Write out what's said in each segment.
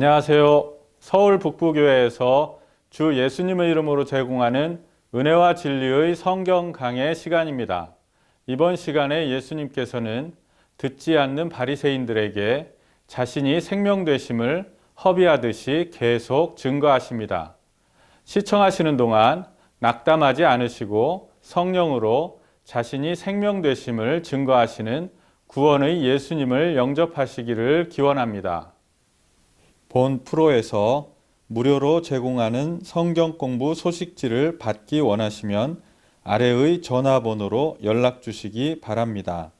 안녕하세요. 서울 북부교회에서 주 예수님의 이름으로 제공하는 은혜와 진리의 성경 강해 시간입니다. 이번 시간에 예수님께서는 듣지 않는 바리새인들에게 자신이 생명 되심을 허비하듯이 계속 증거하십니다. 시청하시는 동안 낙담하지 않으시고 성령으로 자신이 생명 되심을 증거하시는 구원의 예수님을 영접하시기를 기원합니다. 본 프로에서 무료로 제공하는 성경 공부 소식지를 받기 원하시면 아래의 전화번호로 연락 주시기 바랍니다.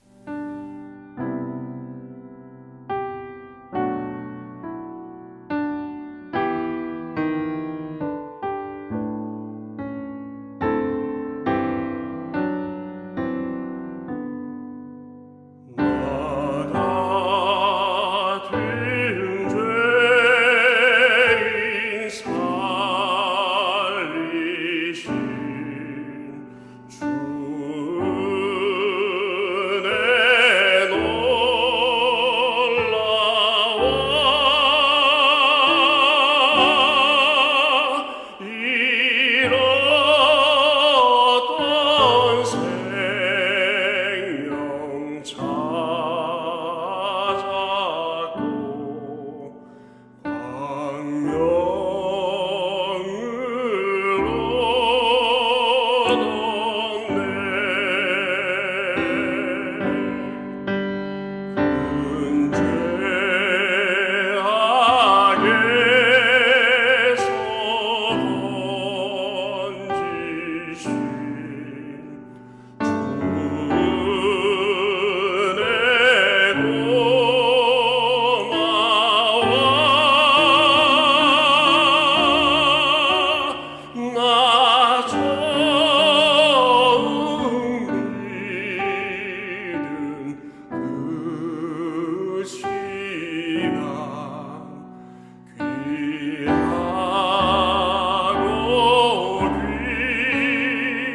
귀하고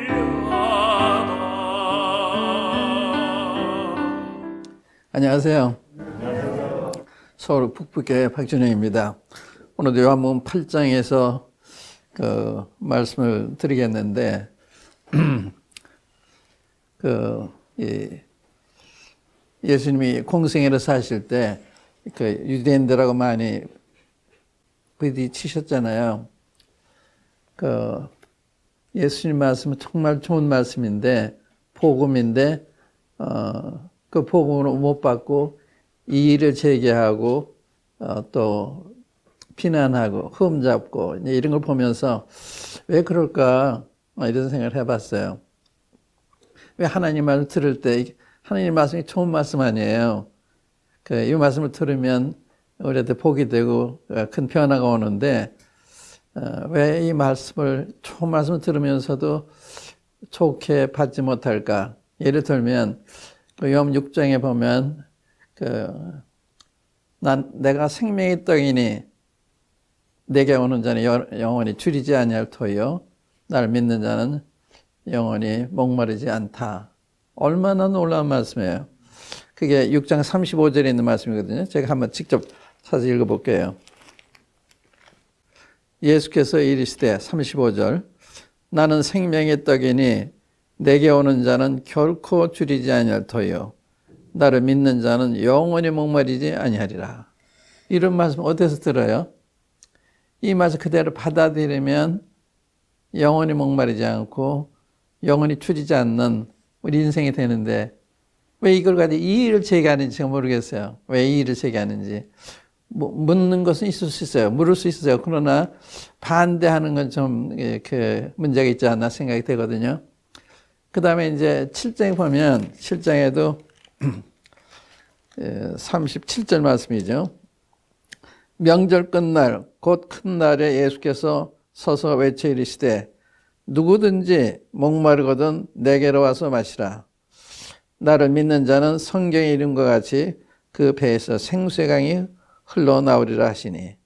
귀하다 안녕하세요. 서울 북부교회 박준영입니다. 오늘도 요한복음 8장에서 그 말씀을 드리겠는데 그 이, 예수님이 공생애를 사실 때 그 유대인들하고 많이 부딪히셨잖아요. 그 예수님 말씀은 정말 좋은 말씀인데 복음인데 어, 그 복음으로 못 받고 이의를 제기하고 어, 또 비난하고 흠 잡고 이제 이런 걸 보면서 왜 그럴까 어, 이런 생각을 해봤어요. 왜 하나님 말을 들을 때 하나님 말씀이 좋은 말씀 아니에요. 그 이 말씀을 들으면 우리한테 복이 되고 어, 큰 변화가 오는데 어, 왜이 말씀을 좋은 말씀을 들으면서도 좋게 받지 못할까? 예를 들면 그 요한 6장에 보면 그 난 내가 생명의 떡이니 내게 오는 자는 여- 영원히 줄이지 아니할 터요 나를 믿는 자는 영원히 목마르지 않다. 얼마나 놀라운 말씀이에요. 그게 6장 35절에 있는 말씀이거든요. 제가 한번 직접 사서 읽어볼게요. 예수께서 이르시되 35절 나는 생명의 떡이니 내게 오는 자는 결코 줄이지 아니할 터요 나를 믿는 자는 영원히 목마르지 아니하리라. 이런 말씀 어디서 들어요? 이 말씀 그대로 받아들이면 영원히 목마르지 않고 영원히 줄이지 않는 우리 인생이 되는데 왜 이걸 가지고 이의를 제기하는지 제가 모르겠어요. 왜 이의를 제기하는지. 뭐, 묻는 것은 있을 수 있어요. 물을 수 있어요. 그러나 반대하는 건좀그 문제가 있지 않나 생각이 되거든요. 그 다음에 이제 7장에 보면 7장에도 37절 말씀이죠. 명절 끝날 곧 큰 날에 예수께서 서서 외쳐 이르시되 누구든지 목마르거든 내게로 와서 마시라. 나를 믿는 자는 성경에 것 같이 그 배에서 생수의 강이 흘러나오리라 하시니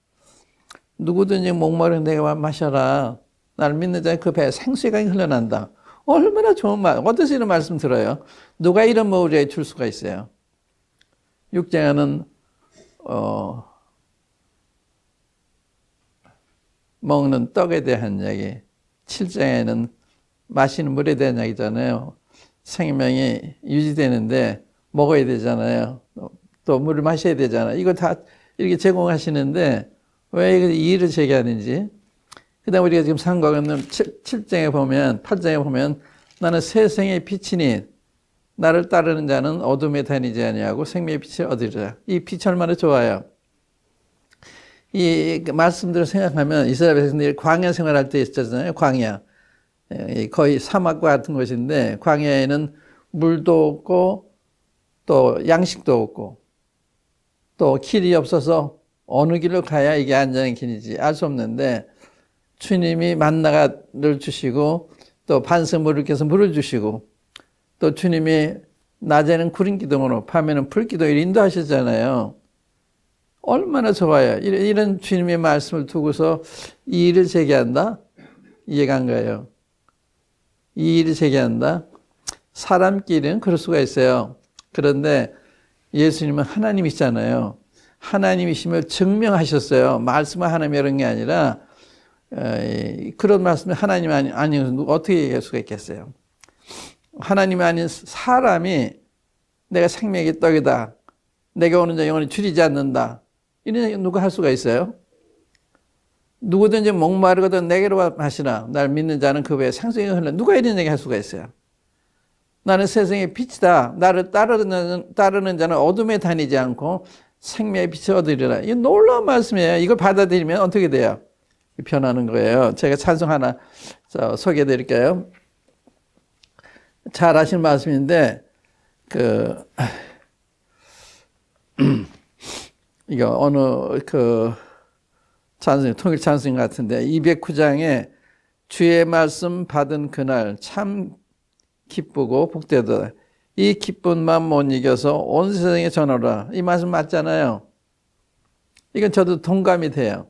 누구든지 목마른 내가 마셔라. 나를 믿는 자는 그 배에 강이 흘러난다. 얼마나 좋은 말, 어디서 이런 말씀 들어요? 누가 이런 뭐 우리에게 줄 수가 있어요? 육장하는, 어, 먹는 떡에 대한 이야기, 7장에는 마시는 물에 대한 이야기잖아요. 생명이 유지되는데 먹어야 되잖아요. 또 물을 마셔야 되잖아요. 이거 다 이렇게 제공하시는데 왜 이거 이의를 제기하는지. 그 다음 우리가 지금 상관없는 7장에 보면, 8장에 보면 나는 세상의 빛이니 나를 따르는 자는 어둠에 다니지 아니하고 생명의 빛을 얻으리라. 이 빛이 얼마나 좋아요. 이 말씀들을 생각하면 이스라엘 백성들이 광야 생활할 때 있었잖아요. 광야. 예, 거의 사막과 같은 곳인데 광야에는 물도 없고 또 양식도 없고 또 길이 없어서 어느 길로 가야 이게 안전한 길인지 알 수 없는데 주님이 만나를 주시고 또 반성물을 켜서 물을 주시고 또 주님이 낮에는 구름 기둥으로 밤에는 불 기둥으로 인도하셨잖아요. 얼마나 좋아요. 이런 주님의 말씀을 두고서 이 일을 제기한다? 이해가 안 가요. 이 일을 제기한다? 사람끼리는 그럴 수가 있어요. 그런데 예수님은 하나님이시잖아요. 하나님이심을 증명하셨어요. 말씀을 하나님이 이런 게 아니라 그런 말씀을 하나님 아니, 아니 어떻게 얘기할 수가 있겠어요. 하나님이 아닌 사람이 내가 생명의 떡이다. 내가 오는 자 영원히 줄이지 않는다. 이런 누가 할 수가 있어요? 누구든지 목마르거든 내게로 마시라. 날 믿는 자는 그 배에 생수가 흘러. 누가 이런 얘기 할 수가 있어요? 나는 세상의 빛이다. 나를 따르는, 따르는 자는 어둠에 다니지 않고 생명의 빛을 얻으리라. 이 놀라운 말씀이에요. 이걸 받아들이면 어떻게 돼요? 변하는 거예요. 제가 찬송 하나 소개해 드릴게요. 잘 아시는 말씀인데, 그, 이거 어느 그 찬송, 통일 찬송 같은데, 209장에 주의 말씀 받은 그날 참 기쁘고 복되다. 이 기쁨만 못 이겨서 온 세상에 전하라. 이 말씀 맞잖아요. 이건 저도 동감이 돼요.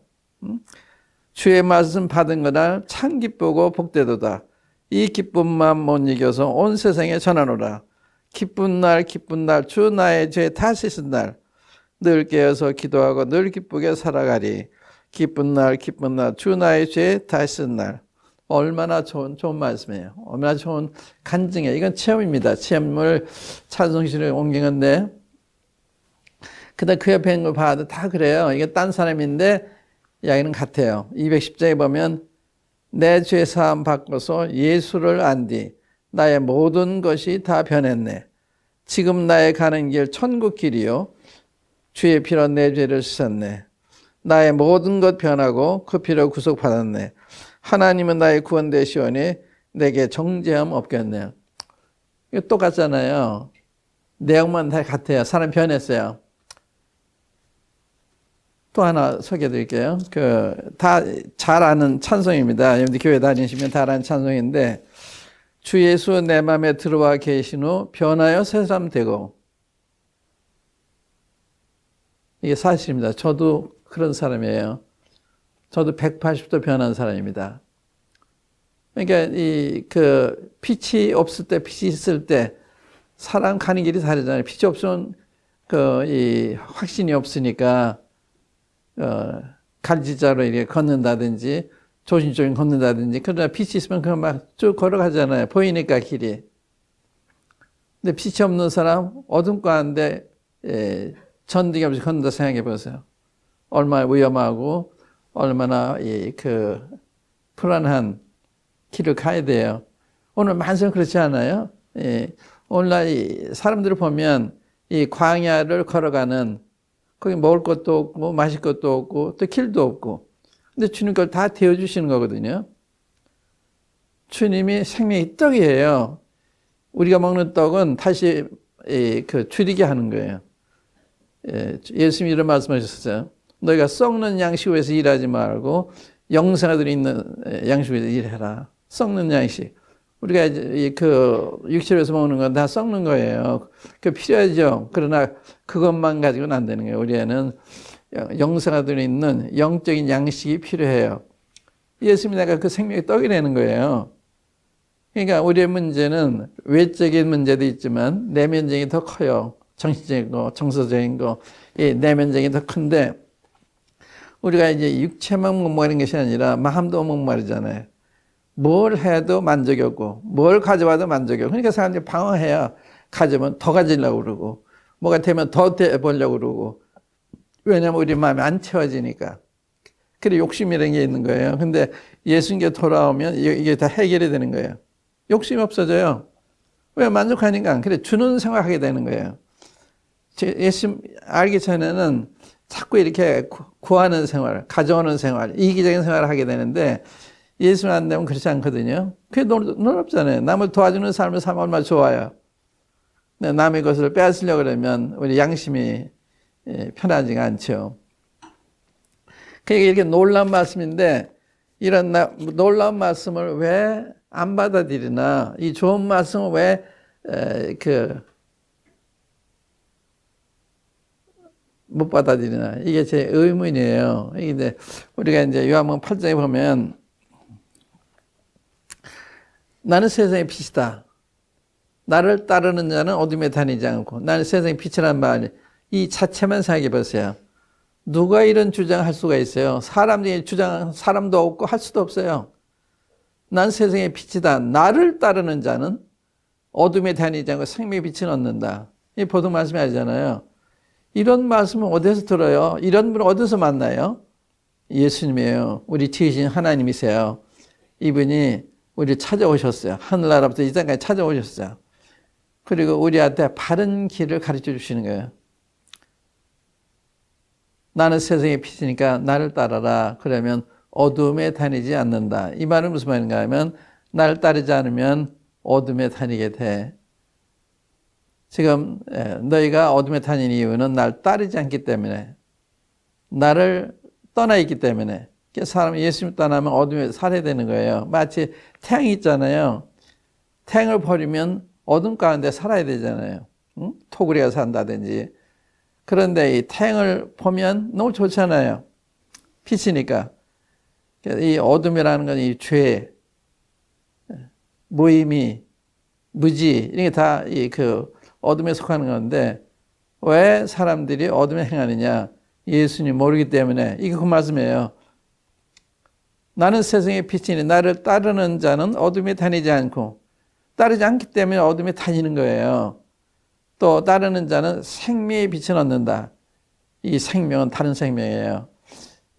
주의 말씀 받은 그날 참 기쁘고 복되도다. 이 기쁨만 못 이겨서 온 세상에 전하노라. 기쁜 날, 기쁜 날, 주 나의 죄 다 씻은 날. 늘 깨어서 기도하고 늘 기쁘게 살아가리. 기쁜 날, 기쁜 날, 주 나의 죄 다 씻은 날. 얼마나 좋은, 좋은 말씀이에요. 얼마나 좋은 간증이에요. 이건 체험입니다. 체험을 찬송시를 건데, 그다 그 옆에 있는 걸 봐도 다 그래요. 이게 딴 사람인데, 이야기는 같아요. 210장에 보면, 내 죄 사함 바꿔서 예수를 안뒤 나의 모든 것이 다 변했네. 지금 나의 가는 길 천국 길이요. 주의 피로 내 죄를 씻었네. 나의 모든 것 변하고 그 피로 구속받았네. 하나님은 나의 구원 되시오니 내게 정죄함 없겠네요. 이거 똑같잖아요. 내용만 다 같아요. 사람 변했어요. 또 하나 소개해 드릴게요. 그, 다 잘 아는 찬송입니다. 여러분들 교회 다니시면 다 아는 찬송인데, 주 예수 내 맘에 들어와 계신 후 변하여 새 사람 되고, 이게 사실입니다. 저도 그런 사람이에요. 저도 180도 변한 사람입니다. 그러니까 이 그 빛이 없을 때, 빛이 있을 때 사람 가는 길이 다르잖아요. 빛이 없으면 그 이 확신이 없으니까 어 갈지자로 이렇게 걷는다든지 조심조심 걷는다든지 그러나 빛이 있으면 그냥 막 쭉 걸어가잖아요. 보이니까 길이. 근데 빛이 없는 사람 어둠 가운데 예, 전등이 없이 걷는다 생각해 보세요. 얼마나 위험하고 얼마나 이 그 불안한 길을 가야 돼요. 오늘 만성 그렇지 않아요? 예, 오늘날 이 사람들을 보면 이 광야를 걸어가는 거기 먹을 것도 없고 마실 것도 없고 또 길도 없고 근데 주님 그걸 다 데워 주시는 거거든요. 주님이 생명의 떡이에요. 우리가 먹는 떡은 다시 그 줄이게 하는 거예요. 예, 예수님이 이런 말씀하셨어요. 너희가 썩는 양식 위해서 일하지 말고 영생아들이 있는 양식 위해서 일해라. 썩는 양식. 우리가 그 육체에서 먹는 건 다 썩는 거예요. 그 필요하죠. 그러나 그것만 가지고는 안 되는 거예요. 우리에는 영생아들이 있는 영적인 양식이 필요해요. 예수님이 내가 그 생명의 떡이 되는 거예요. 그러니까 우리의 문제는 외적인 문제도 있지만 내면적인 더 커요. 정신적인 거, 정서적인 거, 이 내면적인 더 큰데 우리가 이제 육체만 목마른 것이 아니라 마음도 목마르잖아요. 뭘 해도 만족이 없고, 뭘 가져와도 만족이 없고. 그러니까 사람들이 방어해요. 가져면 더 가지려고 그러고, 뭐가 되면 더 돼보려고 그러고. 왜냐면 우리 마음이 안 채워지니까. 그래, 욕심이라는 게 있는 거예요. 근데 예수님께 돌아오면 이게 다 해결이 되는 거예요. 욕심이 없어져요. 왜 만족하니까. 그래, 주는 생각하게 되는 거예요. 제- 예수 알기 전에는 자꾸 이렇게 구- 구하는 생활, 가져오는 생활, 이기적인 생활을 하게 되는데 예수는 안 되면 그렇지 않거든요. 그게 놀, 놀랍잖아요. 남을 도와주는 삶을 살면 얼마나 좋아요. 남의 것을 빼앗으려고 그러면 우리 양심이 예, 편하지가 않죠. 그러니까 이렇게 놀라운 말씀인데 이런 나- 놀라운 말씀을 왜 안 받아들이나 이 좋은 말씀을 왜그 못 받아들이나 이게 제 의문이에요. 이게 우리가 이제 요한복음 8장에 보면 나는 세상의 빛이다. 나를 따르는 자는 어둠에 다니지 않고 나는 세상의 빛이라는 말이 자체만 생각해 보세요. 누가 이런 주장할 수가 있어요? 사람들이 주장 사람도 없고 할 수도 없어요. 난 세상의 빛이다. 나를 따르는 자는 어둠에 다니지 않고 생명의 빛을 얻는다. 이 보통 말씀이 아니잖아요. 이런 말씀은 어디서 들어요? 이런 분을 어디서 만나요? 예수님이에요. 우리 지으신 하나님이세요. 이분이 우리 찾아오셨어요. 하늘나라부터 이 땅까지 찾아오셨어요. 그리고 우리한테 바른 길을 가르쳐 주시는 거예요. 나는 세상의 빛이니까 나를 따라라. 그러면 어둠에 다니지 않는다. 이 말은 무슨 말인가 하면 나를 따르지 않으면 어둠에 다니게 돼. 지금 예, 너희가 어둠에 다니는 이유는 날 따르지 않기 때문에 나를 떠나 있기 때문에 사람이 예수님 떠나면 어둠에 살아야 되는 거예요. 마치 태양이 있잖아요. 태양을 버리면 어둠 가운데 살아야 되잖아요. 응? 토구리가 산다든지. 그런데 이 태양을 보면 너무 좋잖아요. 빛이니까. 이 어둠이라는 건 이 죄, 무의미, 무지, 이런 게 다 이 그 어둠에 속하는 건데 왜 사람들이 어둠에 행하느냐? 예수님 모르기 때문에 이게 그 말씀이에요. 나는 세상의 빛이니 나를 따르는 자는 어둠에 다니지 않고 따르지 않기 때문에 어둠에 다니는 거예요. 또 따르는 자는 생명의 빛을 얻는다. 이 생명은 다른 생명이에요.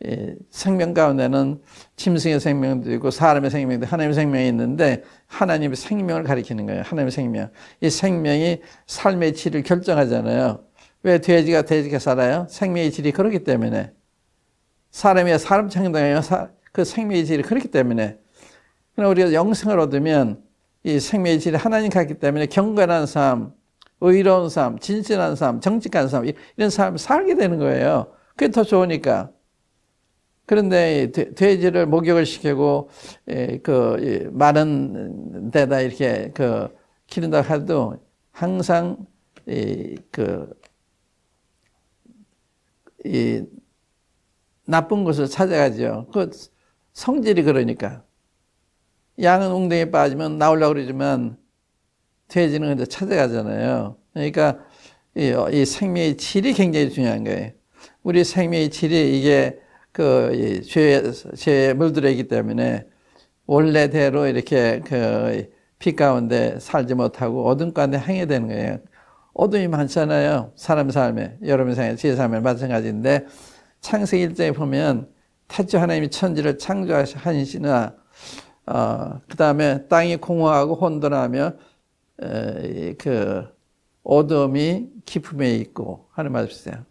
이 생명 가운데는 짐승의 생명도 있고 사람의 생명도 하나님의 생명이 있는데 하나님의 생명을 가리키는 거예요. 하나님의 생명. 이 생명이 삶의 질을 결정하잖아요. 왜 돼지가 돼지가 살아요? 생명의 질이 그렇기 때문에. 사람이 사람 창당해요. 그 생명의 질이 그렇기 때문에. 그럼 우리가 영생을 얻으면 이 생명의 질이 하나님 같기 때문에 경건한 삶, 의로운 삶, 진실한 삶, 정직한 삶 이런 삶을 살게 되는 거예요. 그게 더 좋으니까. 그런데 돼지를 목욕을 시키고 그 많은 데다 이렇게 그 기른다 해도 항상 이그 이 나쁜 것을 찾아가죠. 그 성질이 그러니까 양은 웅덩이에 빠지면 나오려고 그러지만 돼지는 근데 찾아가잖아요. 그러니까 이, 이 생명의 질이 굉장히 중요한 거예요. 우리 생명의 질이 이게 그 죄에, 죄에 물들어 있기 때문에 원래대로 이렇게 그 피 가운데 살지 못하고 어둠 가운데 행해야 되는 거예요. 어둠이 많잖아요. 사람 삶에, 여러분 삶에, 제 삶에 마찬가지인데 창세기 1장에 보면 태초 하나님이 천지를 창조하시나 어, 그 다음에 땅이 공허하고 혼돈하며 에, 그 어둠이 깊음에 있고 하는 말씀 있어요.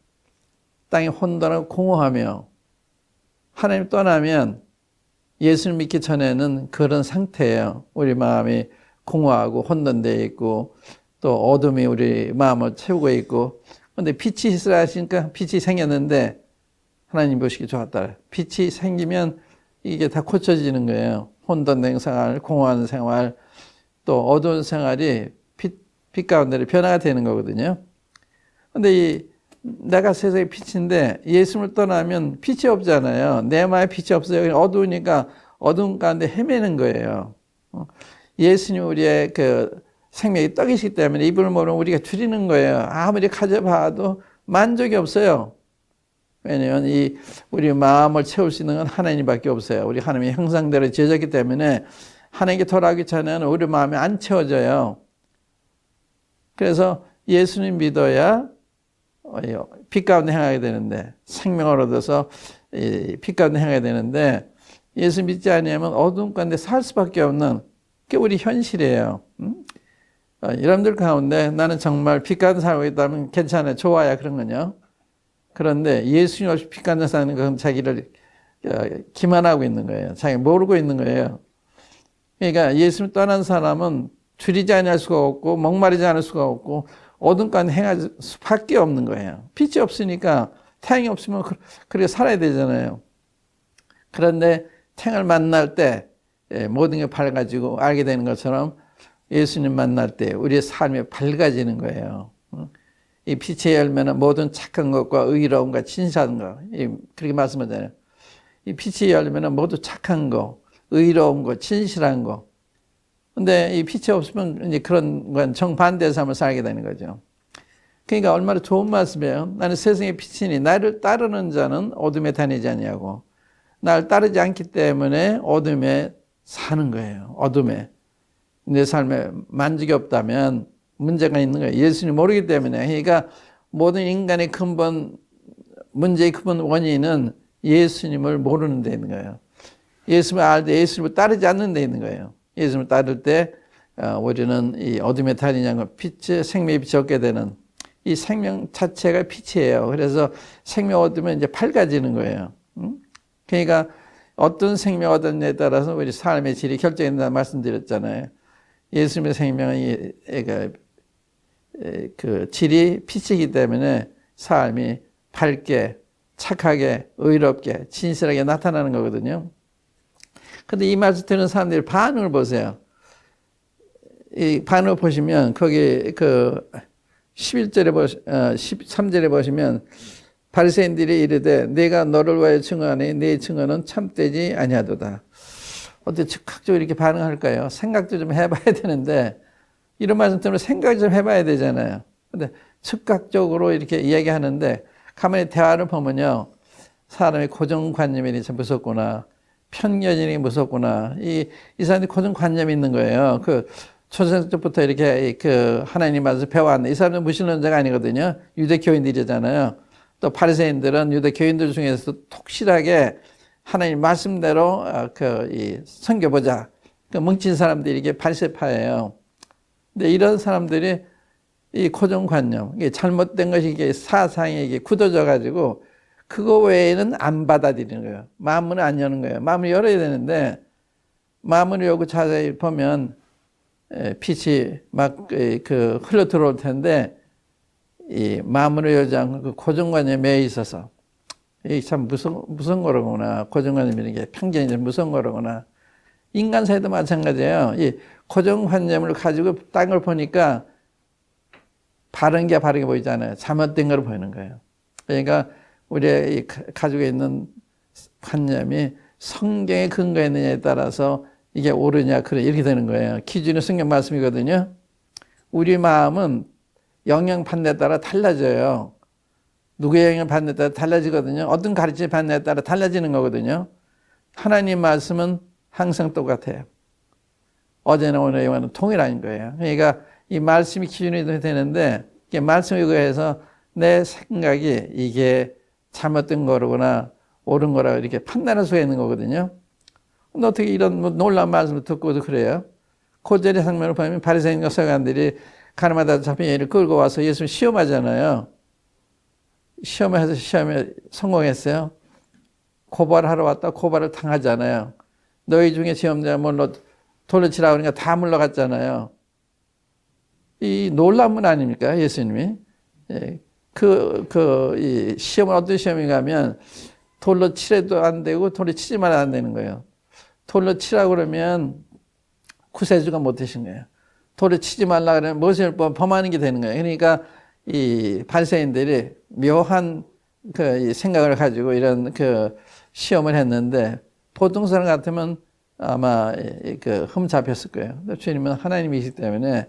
땅이 혼돈하고 공허하며 하나님 떠나면 예수를 믿기 전에는 그런 상태예요. 우리 마음이 공허하고 혼돈되어 있고 또 어둠이 우리 마음을 채우고 있고 근데 빛이 있으라 하시니까 빛이 생겼는데 하나님 보시기 좋았다. 빛이 생기면 이게 다 고쳐지는 거예요. 혼돈된 생활, 공허한 생활, 또 어두운 생활이 빛, 빛 가운데 변화가 되는 거거든요. 근데 이 내가 세상의 빛인데 예수를 떠나면 빛이 없잖아요. 내 마음에 빛이 없어요. 어두우니까 어두운 가운데 헤매는 거예요. 예수님 우리의 그 생명이 떡이시기 때문에 이분을 모르면 우리가 줄이는 거예요. 아무리 가져봐도 만족이 없어요. 왜냐하면 이 우리 마음을 채울 수 있는 건 하나님밖에 없어요. 우리 하나님의 형상대로 지어졌기 때문에 하나님께 돌아가기 전에는 우리 마음이 안 채워져요. 그래서 예수님 믿어야 어, 빛 가운데 행하게 되는데 생명을 얻어서 이빛 가운데 행하게 되는데 예수 믿지 않으면 어둠 가운데 살 수밖에 없는 그게 우리 현실이에요. 음? 어, 여러분들 가운데 나는 정말 빛 가운데 살고 있다면 괜찮아요. 좋아요. 그런 건요. 그런데 예수님 없이 사는 건 자기를 어, 기만하고 있는 거예요. 자기 모르고 있는 거예요. 그러니까 예수님 떠난 사람은 줄이지 않을 수가 없고 목마르지 않을 수가 없고 어둠 가운데 행할 수밖에 없는 거예요. 빛이 없으니까 태양이 없으면 그- 그렇게 살아야 되잖아요. 그런데 태양을 만날 때 예, 모든 게 밝아지고 알게 되는 것처럼 예수님 만날 때 우리의 삶이 밝아지는 거예요. 어? 이 빛의 열매는 모든 착한 것과 의로움과 진실한 것 이- 그렇게 말씀하잖아요. 이 빛의 열매는 모두 착한 거, 의로운 거, 진실한 거. 근데 이 빛이 없으면 이제 그런 건 정반대의 삶을 살게 되는 거죠. 그러니까 얼마나 좋은 말씀이에요. 나는 세상의 빛이니 나를 따르는 자는 어둠에 다니지 아니하고 나를 따르지 않기 때문에 어둠에 사는 거예요. 어둠에. 내 삶에 만족이 없다면 문제가 있는 거예요. 예수님 모르기 때문에. 그러니까 모든 인간의 근본, 문제의 근본 원인은 예수님을 모르는 데 있는 거예요. 예수님을 알되 예수님을 따르지 않는 데 있는 거예요. 예수님을 따를 때 어, 우리는 이 어둠에 다니냐고 빛의 생명의 빛이 없게 되는 이 생명 자체가 빛이에요. 그래서 생명 얻으면 이제 밝아지는 거예요. 음? 그러니까 어떤 생명 얻었냐에 따라서 우리 삶의 질이 결정된다 말씀드렸잖아요. 예수님의 생명은 이- 그, 질이 빛이기 때문에 삶이 밝게 착하게 의롭게 진실하게 나타나는 거거든요. 근데 이 말씀 듣는 사람들이 반응을 보세요. 이 반응을 보시면 거기 그 11절에 보시, 어, 13절에 보시면 바리새인들이 이르되 내가 너를 위하여 증언하니 네 증언은 참되지 아니하도다. 어떻게 즉각적으로 이렇게 반응할까요? 생각도 좀 해봐야 되는데 이런 말씀 때문에 생각 좀 해봐야 되잖아요. 근데 즉각적으로 이렇게 이야기하는데 가만히 대화를 보면요. 사람의 고정관념이 참 무섭구나. 편견이 무섭구나. 이, 이 사람들이 고정관념이 있는 거예요. 그 초생 때부터 이렇게 그 하나님 말씀 배워왔는데 이 사람은 무신론자가 아니거든요. 유대교인들이잖아요. 또 바리새인들은 유대교인들 중에서 독실하게 하나님 말씀대로 어, 그이 섬겨보자. 그 뭉친 사람들이 이게 바리새파예요. 근데 이런 사람들이 이 고정관념, 이게 잘못된 것이 이게 사상에 이게 굳어져 가지고 그거 외에는 안 받아들이는 거예요. 마음을 안 여는 거예요. 마음을 열어야 되는데 마음을 열고 자세히 보면 에, 빛이 막 그 흘러 들어올 텐데 이 마음을 열지 않고 그 고정관념에 있어서 이게 참 무슨 무슨 거로구나 고정관념이라는 게 편견이 좀 무슨 거로구나 인간 사회도 마찬가지예요. 이 고정관념을 가지고 딴걸 보니까 바른 게 바르게 보이잖아요. 잘못된 걸 보이는 거예요. 그러니까 우리의 가지고 있는 관념이 성경에 근거했느냐에 따라서 이게 옳으냐 그래 이렇게 되는 거예요. 기준이 성경 말씀이거든요. 우리 마음은 영향 데 따라 달라져요. 누구의 받는 데 따라 달라지거든요. 어떤 받는 데 따라 달라지는 거거든요. 하나님 말씀은 항상 똑같아요. 어제나 오늘 영화는 동일한 거예요. 그러니까 이 말씀이 기준이 되는데 이게 말씀에 의해서 내 생각이 이게 잘못된 거로구나 옳은 거라 이렇게 판단할 수가 있는 거거든요. 근데 어떻게 이런 뭐 놀라운 말씀을 듣고도 그래요? 고절의 상면을 보면 바리새인과 서기관들이 가나마다 잡힌 얘를 끌고 와서 예수님 시험하잖아요. 시험을 해서 시험에 성공했어요. 고발하러 왔다 고발을 당하잖아요. 너희 중에 시험자 뭘로 돌로 치라고 그러니까 다 물러갔잖아요. 이 놀라운 아닙니까? 예수님이. 예. 그, 그, 이 시험은 어떤 시험인가 하면 돌로 치래도 안 되고 돌로 치지만 안 되는 거예요. 돌로 치라고 그러면 구세주가 못 되신 거예요. 돌을 치지 말라 그러면 무엇을 범하는 게 되는 거예요. 그러니까 이 발세인들이 묘한 그 생각을 가지고 이런 그 시험을 했는데 보통 사람 같으면 아마 그 흠 잡혔을 거예요. 주님은 하나님이시기 때문에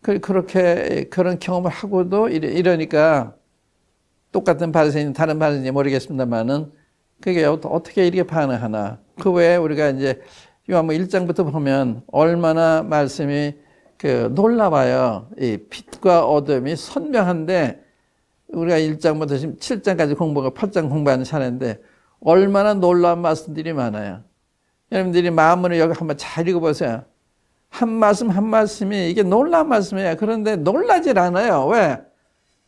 그- 그렇게 그런 경험을 하고도 이러- 이러니까 똑같은 바리새인 다른 바리새인지 모르겠습니다만은 그게 어- 어떻게 이렇게 반응하나? 그 외에 우리가 이제 요한복 1장부터 보면 얼마나 말씀이 그 놀라봐요. 이 빛과 어둠이 선명한데 우리가 1장부터 지금 7장까지 공부하고 8장 공부하는 차례인데 얼마나 놀라운 말씀들이 많아요. 여러분들이 마음으로 여기 한번 잘 읽어보세요. 한 말씀 한 말씀이 이게 놀라운 말씀이에요. 그런데 놀라질 않아요. 왜?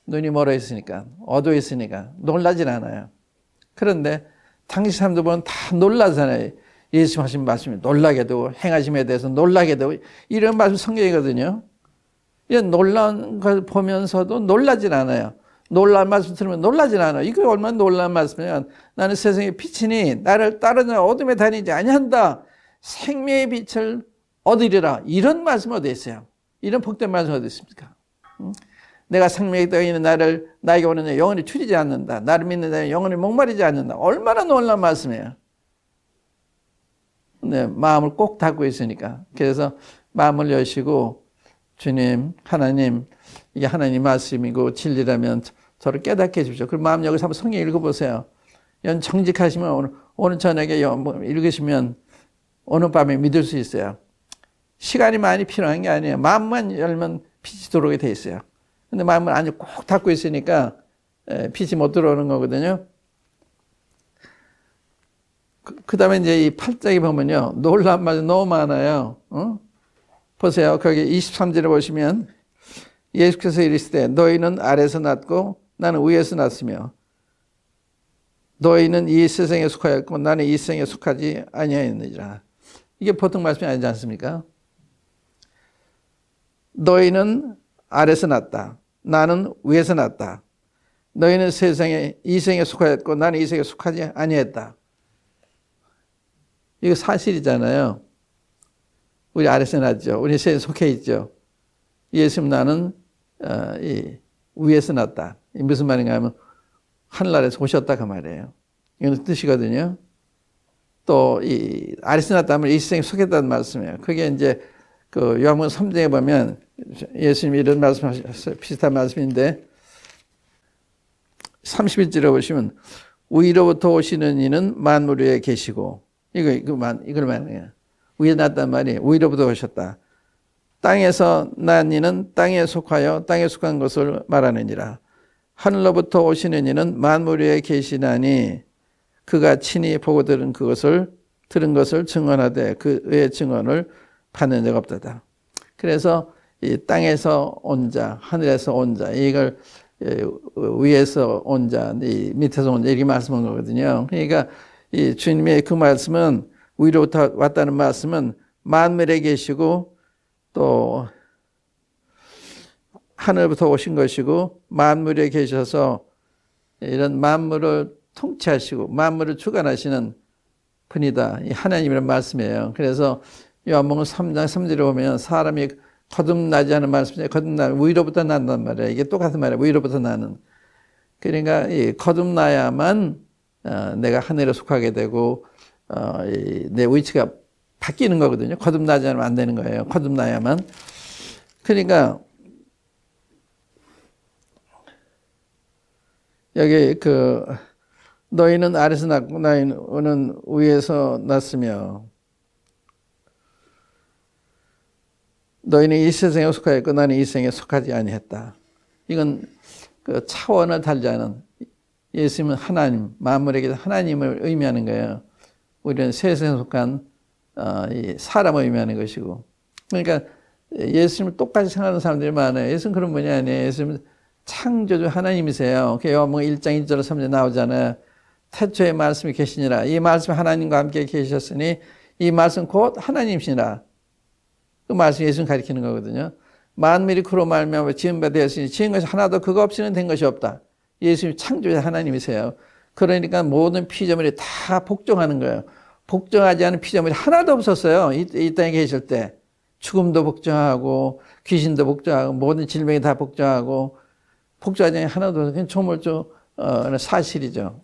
눈이 멀어 있으니까, 어두워 있으니까 놀라질 않아요. 그런데 당시 사람들 보면 다 놀라잖아요. 예수님 하신 말씀이 놀라게 되고 행하심에 대해서 놀라게 되고 이런 말씀 성경이거든요. 이런 놀라운 걸 보면서도 놀라질 않아요. 놀라운 말씀 들으면 놀라질 않아요. 이거 얼마나 놀라운 말씀이면 나는 세상의 빛이니 나를 따르는 어둠에 다니지 아니한다. 생명의 빛을 얻으리라. 이런 말씀 어디 있어요? 이런 복된 말씀 어디 있습니까? 응? 내가 생명의 떡이 있는 나를 나에게 오는 자 영원히 추리지 않는다. 나를 믿는 자는 영원히 목마르지 않는다. 얼마나 놀라운 말씀이에요. 네, 마음을 꼭 닫고 있으니까. 그래서 마음을 여시고 주님, 하나님, 이게 하나님 말씀이고 진리라면 저를 깨닫게 해주십시오. 그럼 마음 여기서 한번 성경 읽어보세요. 연 정직하시면 오늘, 오늘 저녁에 연- 뭐 읽으시면 오늘 밤에 믿을 수 있어요. 시간이 많이 필요한 게 아니에요. 마음만 열면 빛이 들어오게 돼 있어요. 근데 마음을 아주 꼭 닫고 있으니까 에, 빛이 못 들어오는 거거든요. 그 다음에 이제 이 8장에 보면요. 놀라운 말이 너무 많아요. 어? 보세요. 거기 23절에 보시면 예수께서 이르시되 너희는 아래서 났고 나는 위에서 났으며 너희는 이 세상에 속하였고 나는 이 세상에 속하지 아니하였느니라. 이게 보통 말씀이 아니지 않습니까? 너희는 아래서 났다. 나는 위에서 났다. 너희는 세상에 이 세상에 속하였고 나는 이 세상에 속하지 아니했다. 이거 사실이잖아요. 우리 아래서 났죠. 우리 세상에 속해 있죠. 예수님 나는 어, 이 위에서 났다. 이 무슨 말인가 하면 하늘나라에서 오셨다 그 말이에요. 이건 뜻이거든요. 또이 났다면 이 세상에 속했다는 말씀이에요. 그게 이제 그 요한복음 3장에 보면 예수님이 이런 말씀하셨어요. 비슷한 말씀인데 31절에 보시면 위로부터 오시는 이는 만물 위에 계시고 이거 이거만 이걸 말해요. 위에 났단 말이 위로부터 오셨다. 땅에서 난 이는 땅에 속하여 땅에 속한 것을 말하느니라. 하늘로부터 오시는 이는 만물 위에 계시나니 그가 친히 보고 들은 그것을 들은 것을 증언하되 그의 증언을 받는 적 없다다. 그래서 이 땅에서 온 자, 하늘에서 온 자, 이걸 예, 위에서 온 자, 이 밑에서 온 자, 이렇게 말씀한 거거든요. 그러니까 이 주님의 그 말씀은 위로부터 왔다는 말씀은 만물에 계시고 또 하늘부터 오신 것이고 만물에 계셔서 이런 만물을 통치하시고 만물을 주관하시는 분이다. 이 하나님이란 말씀이에요. 그래서 요한복음 3장 3절에 보면 사람이 거듭나지 않은 말씀이에요. 거듭나 위로부터 난단 말이에요. 이게 똑같은 말이에요. 위로부터 나는. 그러니까 이 거듭나야만 어, 내가 하늘에 속하게 되고 어, 이, 내 위치가 바뀌는 거거든요. 거듭나지 않으면 안 되는 거예요. 거듭나야만. 그러니까 여기 그 너희는 아래서 났고 나는 위에서 났으며 너희는 이 세상에 속하였고 나는 이 세상에 속하지 아니했다. 이건 그 차원을 달리하는 예수님은 하나님, 만물에게 하나님을 의미하는 거예요. 우리는 세상에 속한 어, 이 사람을 의미하는 것이고. 그러니까 예수님을 똑같이 생각하는 사람들이 많아요. 예수님 그런 분이 아니에요. 예수님은 창조주 하나님이세요. 요한복음 1장 1절 3절 나오잖아요. 태초에 말씀이 계시니라. 이 말씀 하나님과 함께 계셨으니 이 말씀 곧 하나님이시니라. 그 말씀 예수님 가리키는 거거든요. 만물이 그로 말미암아 지은 바 되었으니 지은 것이 하나도 그거 없이는 된 것이 없다. 예수님 창조자 하나님이세요. 그러니까 모든 피조물이 다 복종하는 거예요. 복종하지 않은 피조물이 하나도 없었어요. 이, 이 땅에 계실 때. 죽음도 복종하고 귀신도 복종하고 모든 질병이 다 복종하고 않은 하나도 없어요. 그냥 조물주 어, 사실이죠.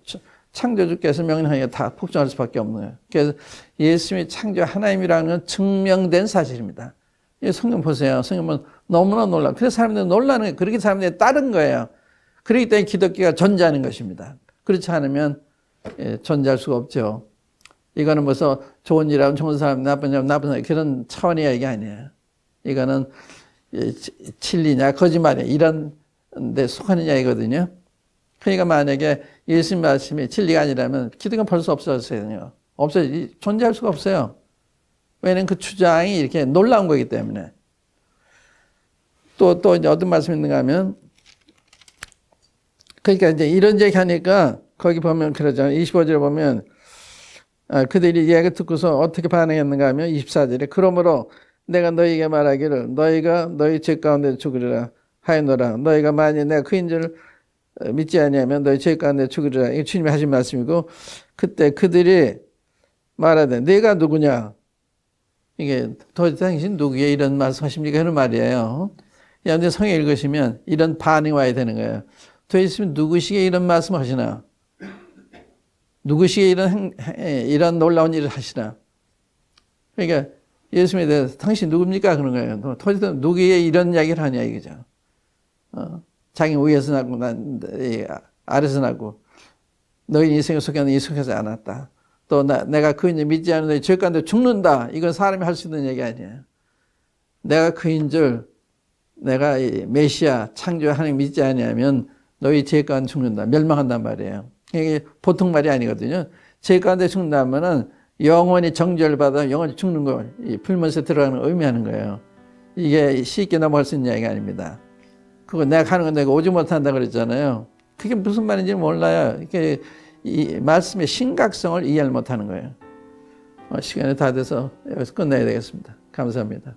창조주께서 명령하니까 다 복종할 수밖에 없는 거예요. 그래서 예수님이 창조 하나님이라는 건 증명된 사실입니다. 이 성경 보세요. 성경은 너무나 놀라. 그래서 사람들이 놀라는 거예요. 그렇게 사람들이 따른 거예요. 그렇기 때문에 기독교가 존재하는 것입니다. 그렇지 않으면 예, 존재할 수가 없죠. 이거는 무슨 좋은 일하면 좋은 사람, 나쁜 사람, 나쁜 사람 그런 차원의 이야기 아니에요. 이거는 예, 치- 진리냐 거짓말이냐 이런 데 속하는 이야기거든요. 그러니까 만약에 예수님 말씀이 진리가 아니라면 기독교는 벌써 없어졌어요. 없어 존재할 수가 없어요. 왜냐면 그 주장이 이렇게 놀라운 거기 때문에. 또, 또 이제 어떤 말씀이 있는가 하면, 그러니까 이제 이런 얘기 하니까 거기 보면 그러잖아요. 25절에 보면, 아, 그들이 이야기 듣고서 어떻게 반응했는가 하면 24절에 그러므로 내가 너희에게 말하기를 너희가 너희 죄 가운데 죽으리라 하였노라. 너희가 만일 내가 그인 줄 믿지 아니하면 너희 죄 가운데 죽으리라. 이게 주님이 하신 말씀이고 그때 그들이 말하되 내가 누구냐? 이게 도대체 당신 누구야 이런 말씀하십니까? 하는 말이에요. 여러분들 성에 읽으시면 이런 반응이 와야 되는 거예요. 도대체 누구시게 이런 말씀 하시나? 누구시게 이런, 이런 놀라운 일을 하시나? 그러니까 예수님에 대해서 당신 누굽니까? 그런 거예요. 도대체 누구에 이런 이야기를 하냐 이거죠. 어, 자기 위에서 나고 난 이, 아래서 나고 너희 인생을 속에는 이 속에서 않았다. 또 나, 내가 그인 줄 믿지 않는 너희 죄 가운데 죽는다. 이건 사람이 할 수 있는 얘기 아니에요. 내가 그인 줄 내가 이 메시아 창조 하나님 믿지 아니하면 너희 죄 가운데 죽는다. 멸망한단 말이에요. 이게 보통 말이 아니거든요. 죄 가운데 죽는다면은 영원히 정죄를 받아 영원히 죽는 걸, 이 풀면서 들어가는 걸 의미하는 거예요. 이게 쉽게 넘어갈 수 있는 이야기가 아닙니다. 그거 내가 하는 건 내가 오지 못한다 그랬잖아요. 그게 무슨 말인지 몰라요. 이게 이 말씀의 심각성을 이해를 못하는 거예요. 어, 시간이 다 돼서 여기서 끝내야 되겠습니다. 감사합니다.